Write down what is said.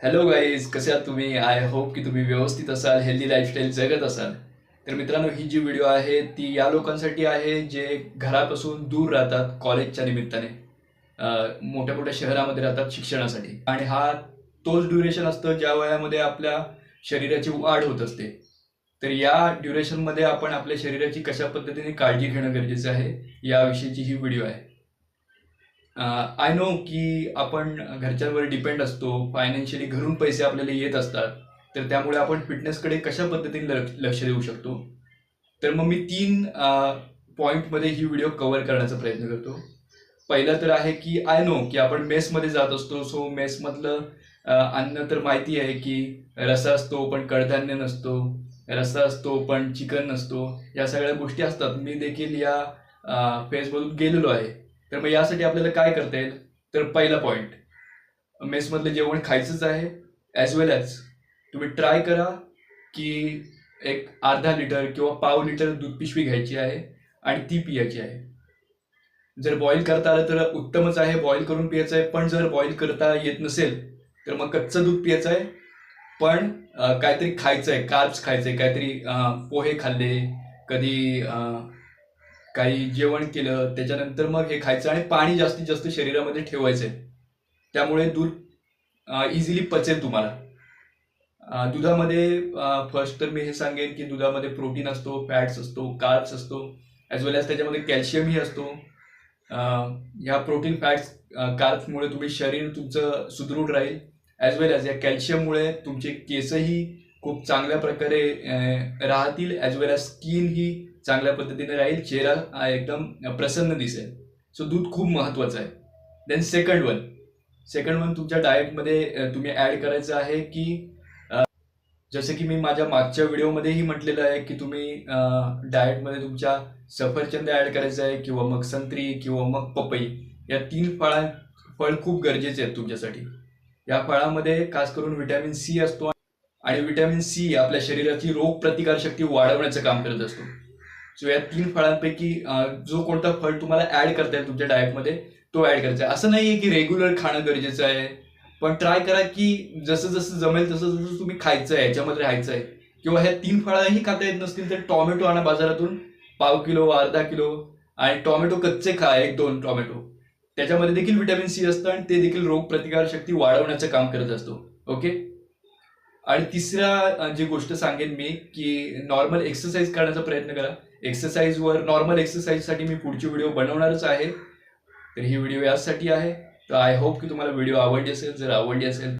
Hello guys कसे आहात तुम्ही? आय होप की तुम्ही व्यवस्थित असाल हेल्दी लाईफस्टाईल जगत असाल. तर मित्रांनो ही जी व्हिडिओ आहे ती या लोकांसाठी आहे जे घरापासून दूर राहतात कॉलेजच्या निमित्ताने. मोठ्या मोठ्या शहरामध्ये राहतात शिक्षणासाठी. आणि हा तोच ड्युरेशन असतं ज्या वयामध्ये आपल्या शरीराची वाढ होत असते. तर या ड्युरेशनमध्ये आपण आपल्या शरीराची कशा पद्धतीने काळजी घेणं गरजेचं आहे याविषयीची ही व्हिडिओ आहे. आय नो की आपण घरच्यांवर डिपेंड असतो. फायनान्शियली घरून पैसे आपल्याला येत असतात. तर त्यामुळे आपण फिटनेसकडे कशा पद्धतीने लक्ष लक्ष देऊ शकतो? तर मग मी तीन पॉईंटमध्ये ही व्हिडिओ कव्हर करण्याचा प्रयत्न करतो. पहिलं तर आहे की आय नो की आपण मेसमध्ये जात असतो. सो मेसमधलं अन्न तर माहिती आहे की रसा असतो पण कडधान्य नसतो. रस्सा असतो पण चिकन नसतो. या सगळ्या गोष्टी असतात. मी देखील या फेजमधून गेलेलो आहे. तर मग यासाठी आपल्याला काय करता येईल? तर पहिला पॉईंट मेसमधलं जेवण खायचंच आहे ॲज वेल ॲज तुम्ही ट्राय करा की एक अर्धा लिटर किंवा पाव लिटर दूध पिशवी घ्यायची आहे आणि ती पियायची आहे. जर बॉईल करता आलं तर उत्तमच आहे बॉईल करून प्यायचं आहे पण जर बॉईल करता येत नसेल तर मग कच्चं दूध प्यायचं आहे. पण काहीतरी खायचं आहे कार्ब्स खायचं आहे काहीतरी पोहे खाल्ले कधी काही जेवण केलं त्याच्यानंतर मग हे खायचं आणि पाणी जास्तीत जास्त शरीरामध्ये ठेवायचं आहे त्यामुळे दूध इझिली पचेल तुम्हाला. दुधामध्ये फर्स्ट तर मी हे सांगेन की दुधामध्ये प्रोटीन असतो फॅट्स असतो कार्ब्स असतो ॲज वेल ॲज त्याच्यामध्ये कॅल्शियमही असतो. ह्या प्रोटीन फॅट्स कार्ब्समुळे तुम्ही शरीर तुमचं सुदृढ राहील. ॲज वेल ॲज या कॅल्शियममुळे तुमचे केसही खूप चांगल्या प्रकारे राहतील ॲज वेल ॲज स्किन ही चांगल्या पद्धतीने राहील चेहरा हा एकदम प्रसन्न दिसेल. सो दूध खूप महत्त्वाचं आहे. Then second one second one तुमच्या डाएटमध्ये तुम्ही ॲड करायचं आहे की जसं की मी माझ्या मागच्या व्हिडिओमध्येही म्हटलेलं आहे की तुम्ही डाएटमध्ये तुमच्या सफरचंद ॲड करायचं आहे किंवा मग संत्री किंवा मग पपई. या तीन फळां फळ खूप गरजेचे आहेत तुमच्यासाठी. या फळामध्ये खास करून व्हिटॅमिन सी असतो आणि व्हिटॅमिन सी आपल्या शरीराची रोग प्रतिकारशक्ती वाढवण्याचं काम करत असतो. सो या तीन फळांपैकी जो कोणता फळ तुम्हाला ऍड करता येईल तुमच्या डाएटमध्ये तो ऍड करायचा आहे असं नाही आहे की रेग्युलर खाणं गरजेचं आहे पण ट्राय करा की जसं जसं जमेल तसं तसं तुम्ही खायचं आहे याच्यामध्ये राहायचं आहे किंवा ह्या तीन फळंही खाता येत नसतील तर टॉमॅटो आणा बाजारातून. पाव किलो अर्धा किलो आणि टॉमॅटो कच्चे खा एक दोन टॉमॅटो. त्याच्यामध्ये देखील व्हिटॅमिन सी असतं आणि ते देखील रोग प्रतिकारशक्ती वाढवण्याचं काम करत असतो. ओके आणि तिसरा जी गोष्ट सांगेन मी की नॉर्मल एक्सरसाइज करण्याचा प्रयत्न करा. एक्सरसाइजवर नॉर्मल एक्सरसाइजसाठी मी पुढची व्हिडिओ बनवणारच आहे. तर ही व्हिडिओ यासाठी आहे. तर आय होप की तुम्हाला व्हिडिओ आवडली असेल. जर आवडली असेल